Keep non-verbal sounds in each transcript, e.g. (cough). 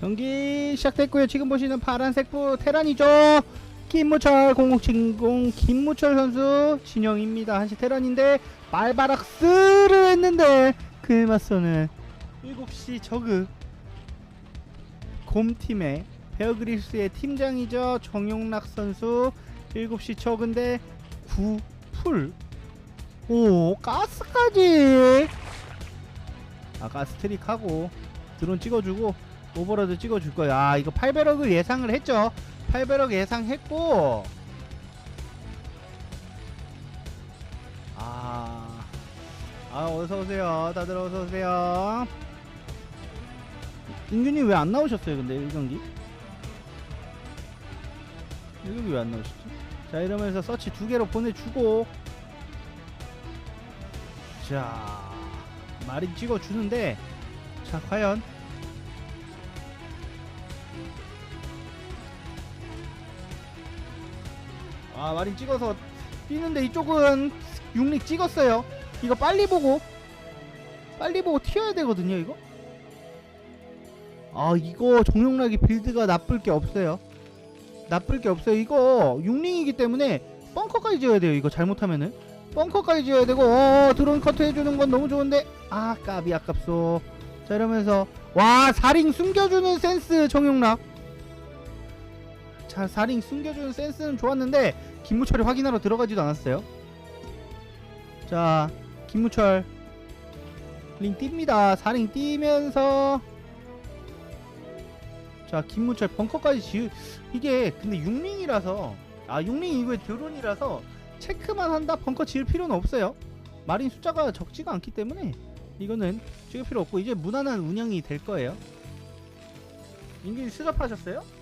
경기 시작됐고요. 지금 보시는 파란색 부 테란이죠. 김무철 0070 김무철 선수 진영입니다. 한시 테란인데 말바락스를 했는데 그에 맞서는 7시 저그 곰팀의 베어그리스의 팀장이죠. 정용락 선수 7시 저그인데 9풀 오 가스까지 아 가스 트릭하고 드론 찍어주고 오버로드 찍어줄 거야. 아 이거 8배럭을 예상을 했죠. 8배럭 예상했고 아, 아 어서 오세요. 다들 어서 오세요. 인균이 왜 안 나오셨어요? 근데 1경기 1경기 왜 안 나오셨지? 자 이러면서 서치 두 개로 보내주고 자 마린 찍어주는데 자 과연 아 마린 찍어서 뛰는데 이쪽은 육릭 찍었어요. 이거 빨리 보고 빨리 보고 튀어야 되거든요 이거? 아 이거 정용락이 빌드가 나쁠 게 없어요. 나쁠 게 없어요. 이거 육링이기 때문에 벙커까지 지어야 돼요 이거 잘못하면은. 벙커까지 지어야 되고 어 드론 커트 해주는 건 너무 좋은데. 아 까비 아깝소. 자 이러면서 와 4링 숨겨주는 센스 정용락. 자 4링 숨겨주는 센스는 좋았는데 김무철이 확인하러 들어가지도 않았어요. 자 김무철. 링 뜁니다. 4링 뛰면서. 자 김무철 벙커까지 지으 이게 근데 6링이라서 아 6링 이거에 드론이라서 체크만 한다? 벙커 지을 필요는 없어요. 마린 숫자가 적지가 않기 때문에 이거는 찍을 필요 없고 이제 무난한 운영이 될 거예요. 인균이 수접하셨어요?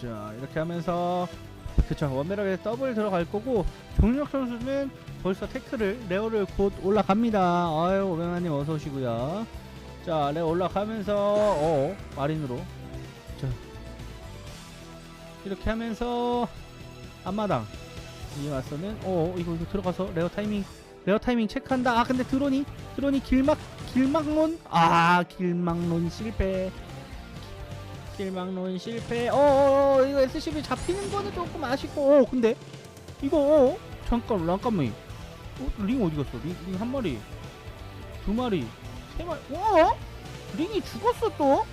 자 이렇게 하면서 그쵸 원메럭에 더블 들어갈 거고 정력 선수는 벌써 태클을 레어를 곧 올라갑니다. 아유 오명아님 어서 오시고요. 자 레어 올라가면서 어 마린으로. 자 이렇게 하면서 앞마당. 이 맞서는 어 이거 이거 들어가서 레어 타이밍 레어 타이밍 체크한다. 아 근데 드론이 드론이 길막 길막론? 아 길막론 실패 길막론 실패. 어어어 이거 SCB 잡히는 거는 조금 아쉽고. 어 근데 이거 어 잠깐 잠깐만. 어, 링 어디 갔어? 링한 마리. 두 마리. 세 마리. 어? 링이 죽었어 또?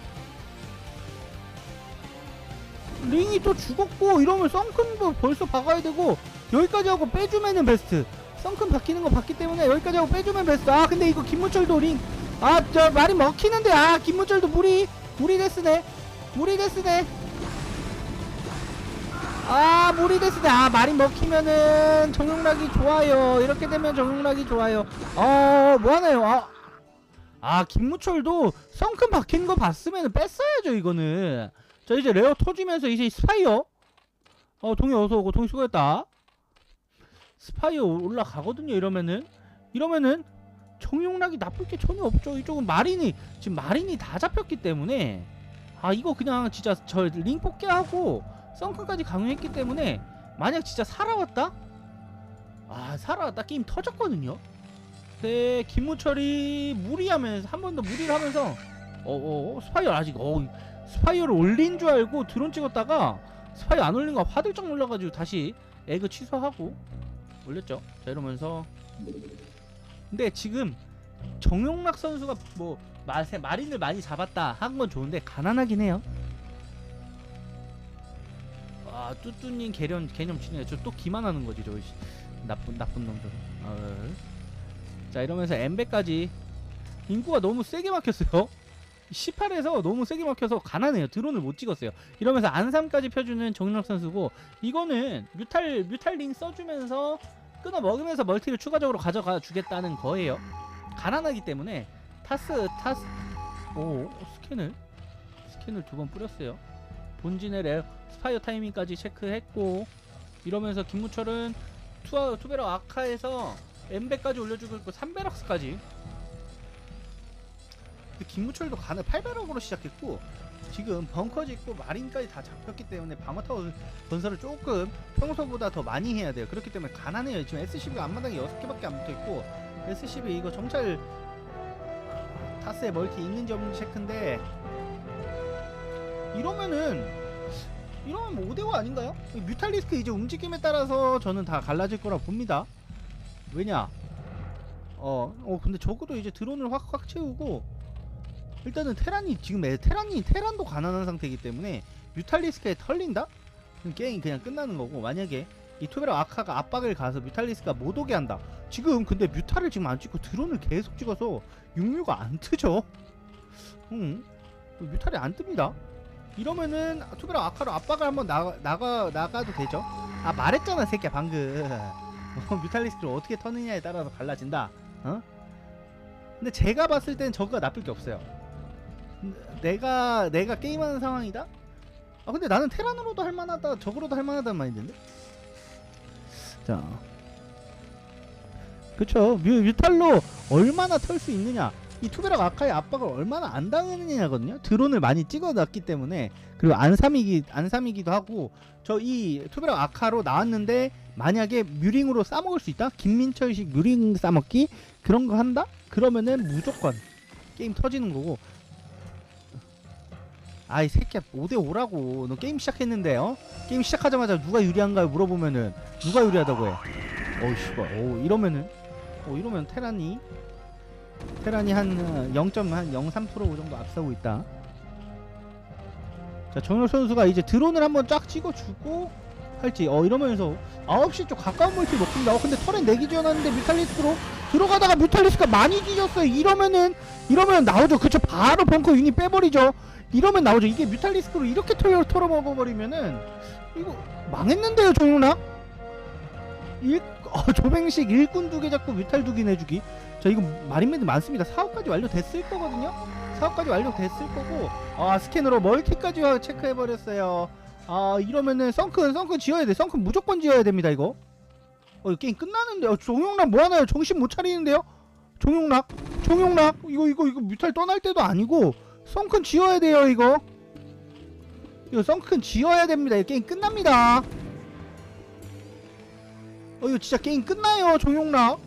링이 또 죽었고 이러면 썬큰도 벌써 박아야 되고 여기까지 하고 빼주면은 베스트. 썬큰 박히는 거 봤기 때문에 여기까지 하고 빼주면 베스트. 아 근데 이거 김무철도 링 아 저 말이 먹히는데. 아 김무철도 무리. 무리 데스네 무리 데스네. 아 무리 데스네. 아 말이 먹히면은 정용락이 좋아요. 이렇게 되면 정용락이 좋아요. 어 뭐하나요? 아, 아 김무철도 썬큰 박힌 거 봤으면 뺐어야죠 이거는. 자 이제 레어 터지면서 이제 스파이어. 어 동이 어서 오고 동이 수고했다. 스파이어 올라가거든요 이러면은. 이러면은 정용락이 나쁠 게 전혀 없죠. 이쪽은 마린이 지금 마린이 다 잡혔기 때문에 아 이거 그냥 진짜 저 링 뽑게 하고 썬크까지 강요했기 때문에 만약 진짜 살아왔다? 아 살아왔다? 게임 터졌거든요? 근데 김무철이 무리하면서 한 번 더 무리를 하면서 어어 스파이어 아직 어 스파이어를 올린 줄 알고 드론 찍었다가 스파이어 안 올린 거 화들짝 놀라가지고 다시 에그 취소하고 올렸죠. 자 이러면서. 근데 지금 정용락 선수가 뭐 마세 마린을 많이 잡았다 한 건 좋은데 가난하긴 해요. 아 뚜뚜님 개념 개념 치네. 저또 기만하는 거지 저 씨. 나쁜 나쁜 놈들. 어. 자 이러면서 엠베까지 인구가 너무 세게 막혔어요. 18에서 너무 세게 막혀서 가난해요. 드론을 못 찍었어요. 이러면서 안삼까지 펴주는 정력 선수고 이거는 뮤탈 뮤탈링 써주면서 끊어 먹으면서 멀티를 추가적으로 가져가 주겠다는 거예요. 가난하기 때문에 타스 타스 오 스캔을 스캔을 두 번 뿌렸어요. 본진의 레 스파이어 타이밍까지 체크했고 이러면서 김무철은 투 투베럭 아카에서 엠베까지 올려주고 있고 3베럭스까지 근데 김무철도 가는 8배럭으로 시작했고 지금 벙커 짓고 마린까지 다 잡혔기 때문에 방어타워 건설을 조금 평소보다 더 많이 해야 돼요. 그렇기 때문에 가난해요. 지금 SCB가 앞마당에 6개밖에 안 붙어있고 SCB 이거 정찰 타스에 멀티 있는지 없는지 체크인데 이러면은 이러면 뭐 5대5 아닌가요? 뮤탈리스크 이제 움직임에 따라서 저는 다 갈라질 거라 봅니다. 왜냐? 어, 어 근데 적어도 이제 드론을 확 확 채우고 일단은 테란이 지금 애 테란이 테란도 가난한 상태이기 때문에 뮤탈리스크에 털린다? 그럼 게임 그냥 끝나는 거고 만약에 이 투베라 아카가 압박을 가서 뮤탈리스크가 못 오게 한다. 지금 근데 뮤탈을 지금 안 찍고 드론을 계속 찍어서 육류가 안 뜨죠. 응. 뮤탈이 안 뜹니다. 이러면은 투베라 아카로 압박을 한번 나가 나가 나가도 되죠. 아 말했잖아 새끼야 방금. (laughs) 어, 뮤탈리스크를 어떻게 터느냐에 따라서 갈라진다. 어? 근데 제가 봤을 땐 저거가 나쁠 게 없어요. 내가 내가 게임하는 상황이다. 아 근데 나는 테란으로도 할만하다, 적으로도 할만하다는 마인드인데. 자, 그쵸. 뮤 뮤탈로 얼마나 털 수 있느냐. 이 투베락 아카의 압박을 얼마나 안 당하느냐거든요. 드론을 많이 찍어놨기 때문에 그리고 안삼이기 안삼이기도 하고 저 이 투베락 아카로 나왔는데 만약에 뮤링으로 싸먹을 수 있다? 김민철식 뮤링 싸먹기 그런 거 한다? 그러면은 무조건 게임 터지는 거고 아이 새끼야 5대5라고. 너 게임 시작했는데 어? 게임 시작하자마자 누가 유리한가요? 물어보면은 누가 유리하다고 해? 어우 씨발. 오 이러면은? 어 이러면 테란이? 테란이 한 0.03% 정도 앞서고 있다. 자 정혁 선수가 이제 드론을 한번 쫙 찍어주고 할지. 어 이러면서 9시 쪽 가까운 멀티 먹습니다. 어 근데 털엔 내기 지어놨는데 뮤탈리스크로 들어가다가 뮤탈리스크가 많이 뒤졌어요. 이러면은 이러면 나오죠. 그쵸? 바로 벙커 유닛 빼버리죠 이러면 나오죠. 이게 뮤탈리스크로 이렇게 털어 털어 먹어버리면은 이거 망했는데요 조용락 일 어, 조뱅식 일꾼 두 개 잡고 뮤탈 두 개 내주기. 자 이거 마린맨드 많습니다. 사업까지 완료됐을 거거든요? 사업까지 완료됐을 거고. 아 스캔으로 멀티까지 와- 체크해버렸어요. 아 이러면은 썬큰 썬큰 지어야 돼. 썬큰 무조건 지어야 됩니다 이거. 어 게임 끝나는데 어, 종용락 뭐하나요? 정신 못 차리는데요? 종용락 종용락 이거 이거 이거 뮤탈 떠날 때도 아니고 썬큰 지어야 돼요 이거. 이거 썬큰 지어야 됩니다. 이거 게임 끝납니다. 어 이거 진짜 게임 끝나요 종용락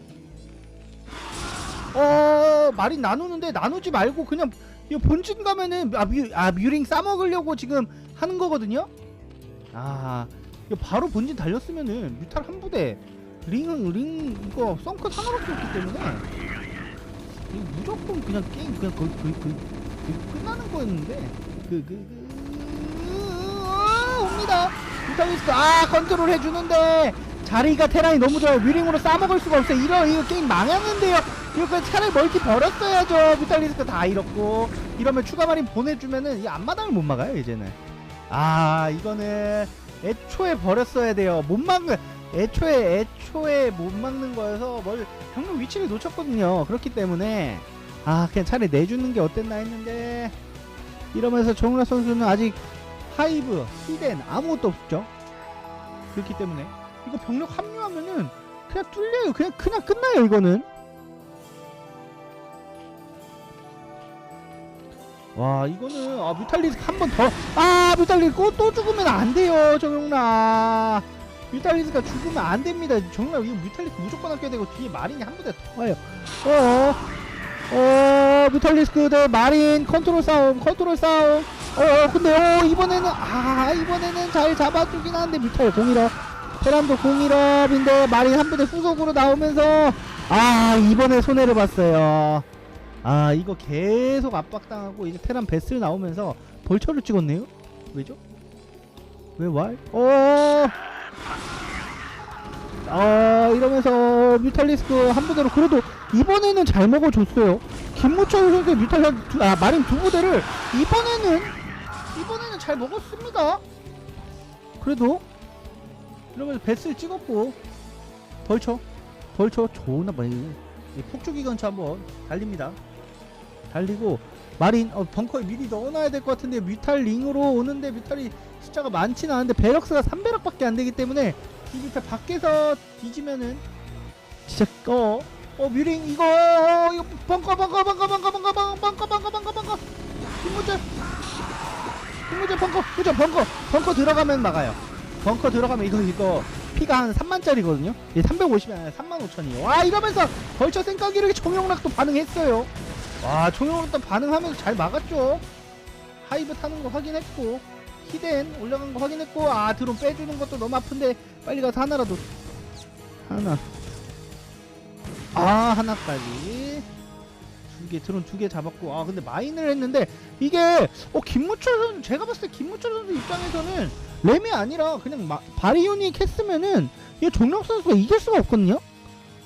어 마린 나누는데 나누지 말고 그냥 이거 본진 가면은 아, 뮤, 아 뮤링 싸먹으려고 지금 하는 거거든요? 아 이거 바로 본진 달렸으면은 뮤탈 한 부대. 링은 링 이거 썬크 하나밖에 없기 때문에. 무조건 그냥 게임 그냥 거의 거의 거의, 끝나는 거였는데 그그 그, 아, 옵니다. 뮤탈리스크 아 컨트롤 해주는데 자리가 테란이 너무 좋아요. 뮤링으로 싸먹을 수가 없어요. 이러 이거 게임 망했는데요. 이거 차라리 멀티 벌었어야죠. 뮤탈리스크 다 잃었고. 이러면 추가 마린 보내주면은 이 앞마당을 못 막아요 이제는. 아 이거는 애초에 버렸어야 돼요. 못 막는 애초에 애초에 못 막는 거여서 뭘 병력 위치를 놓쳤거든요. 그렇기 때문에 아 그냥 차라리 내주는 게 어땠나 했는데. 이러면서 정우라 선수는 아직 하이브 히덴 아무것도 없죠. 그렇기 때문에. 이거 병력 합류하면은 그냥 뚫려요. 그냥 그냥 끝나요 이거는. 와 이거는 아 뮤탈리스크 한번 더. 아 뮤탈리스크 또 죽으면 안 돼요 정용라. 뮤탈리스크가 죽으면 안 됩니다. 정용라 이거 뮤탈리스크 무조건 아껴야 되고 뒤에 마린이 한 부대 더 와요. 어어 어 뮤탈리스크 대 마린 컨트롤 싸움 컨트롤 싸움 어 근데 어 이번에는 아 이번에는 잘 잡아주긴 하는데 뮤탈 공일업 테란도 공일업인데 마린 한 부대 후속으로 나오면서 아 이번에 손해를 봤어요 아 이거 계속 압박당하고 이제 테란 베슬 나오면서 벌처를 찍었네요? 왜죠? 왜 왈? 어. 아 이러면서 뮤탈리스크 한 부대로 그래도 이번에는 잘 먹어줬어요. 김무철 선수의 뮤탈 한 두- 아 마린 두 부대를 이번에는 이번에는 잘 먹었습니다. 그래도 이러면서 베슬 찍었고 좋나 봐요. 이 폭주기관차 한번 달립니다. 달리고 마린 어, 벙커에 미리 넣어놔야 될 것 같은데 뮤탈 링으로 오는데 뮤탈이 숫자가 많지는 않은데 배럭스가 3배럭밖에 안 되기 때문에 이 뮤탈 밖에서 뒤지면은 진짜 어, 어 뮤링 이거 어, 이거 벙커 벙커 벙커 벙커 벙커 벙커 벙커 벙커 벙커 김무철 김무재 벙커. 그죠 벙커. 벙커 들어가면 막아요. 벙커 들어가면 이거 이거 피가 한 3만짜리거든요? 이 350이 아니라 3만 5천이에요. 와 이러면서 벌처 생각이 총용락도 반응했어요. 와 총용락도 반응하면서 잘 막았죠? 하이브 타는 거 확인했고 히덴 올라간 거 확인했고 아 드론 빼주는 것도 너무 아픈데 빨리 가서 하나라도. 하나 아 하나까지 두 개 드론 두 개 잡았고. 아 근데 마인을 했는데 이게 어 김무철 선수 제가 봤을 때 김무철 선수 입장에서는 램이 아니라 그냥 마, 바리오닉 했으면은 이 종력 선수가 이길 수가 없거든요?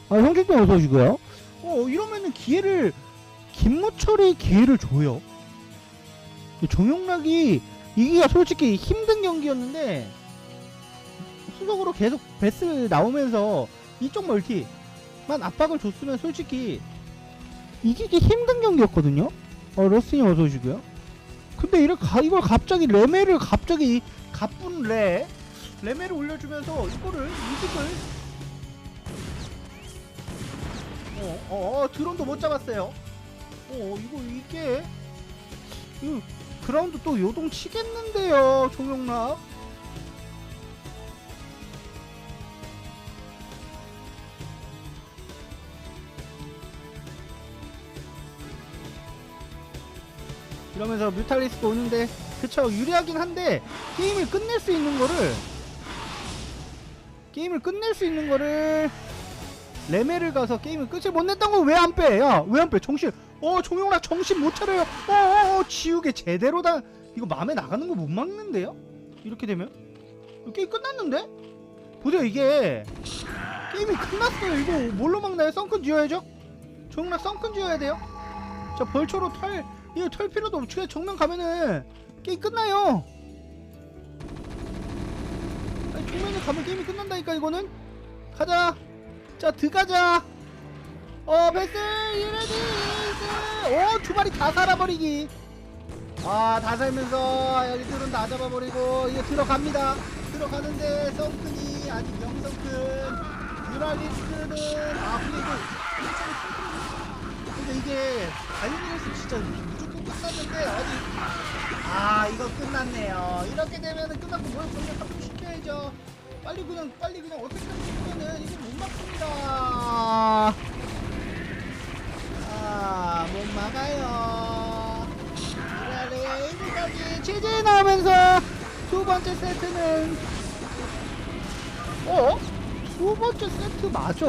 아 형제님 어서 오시고요. 어 이러면은 기회를 김무철이 기회를 줘요. 이 정용락이 이기가 솔직히 힘든 경기였는데 수적으로 계속 베스 나오면서 이쪽 멀티 만 압박을 줬으면 솔직히 이기기 힘든 경기였거든요. 어 러스님 어서 오시고요. 근데 이걸 가, 이걸 갑자기 레메를 갑자기 가쁜 레 레메를 올려주면서 이거를 이득을 어, 어, 어 드론도 못 잡았어요. 어 이거 이게 이거 그라운드 또 요동 치겠는데요 종용락. 이러면서 뮤탈리스크 오는데 그쵸 유리하긴 한데 게임을 끝낼 수 있는 거를 게임을 끝낼 수 있는 거를 레메를 가서 게임을 끝을 못 냈던 거 왜 안 빼? 야 왜 안 빼? 정신 어 종용락 정신 못 차려요 어어 어, 지우개 제대로 다 이거 맘에 나가는 거 못 막는데요? 이렇게 되면 게임 끝났는데? 보세요 이게 게임이 끝났어요 이거 뭘로 막나요? 썬큰 지어야죠? 종용락 썬큰 지어야 돼요 자 벌초로 털 이거 털 필요도 그냥 정면 가면은 게임 끝나요. 아니, 정면에 가면 게임이 끝난다니까 이거는. 가자. 자 들어가자. 어 베스 이레디 오두 마리 다 살아버리기. 아 다 살면서 여기 들은 다 잡아버리고 이거 들어갑니다. 들어가는데 성큰이 아직 영성큰 아 근데 이거 근데 이게 바이오니스 진짜 끝났는데 아직 아 이거 끝났네요. 이렇게 되면은 끝났고 뭘 그냥 합류 시켜야죠. 빨리 그냥 빨리 그냥 어떻게 시키면은 이거 못 막습니다. 아못 막아요. 이라레 이거까지 제재 나오면서 두 번째 세트는 어? 두 번째 세트 맞아?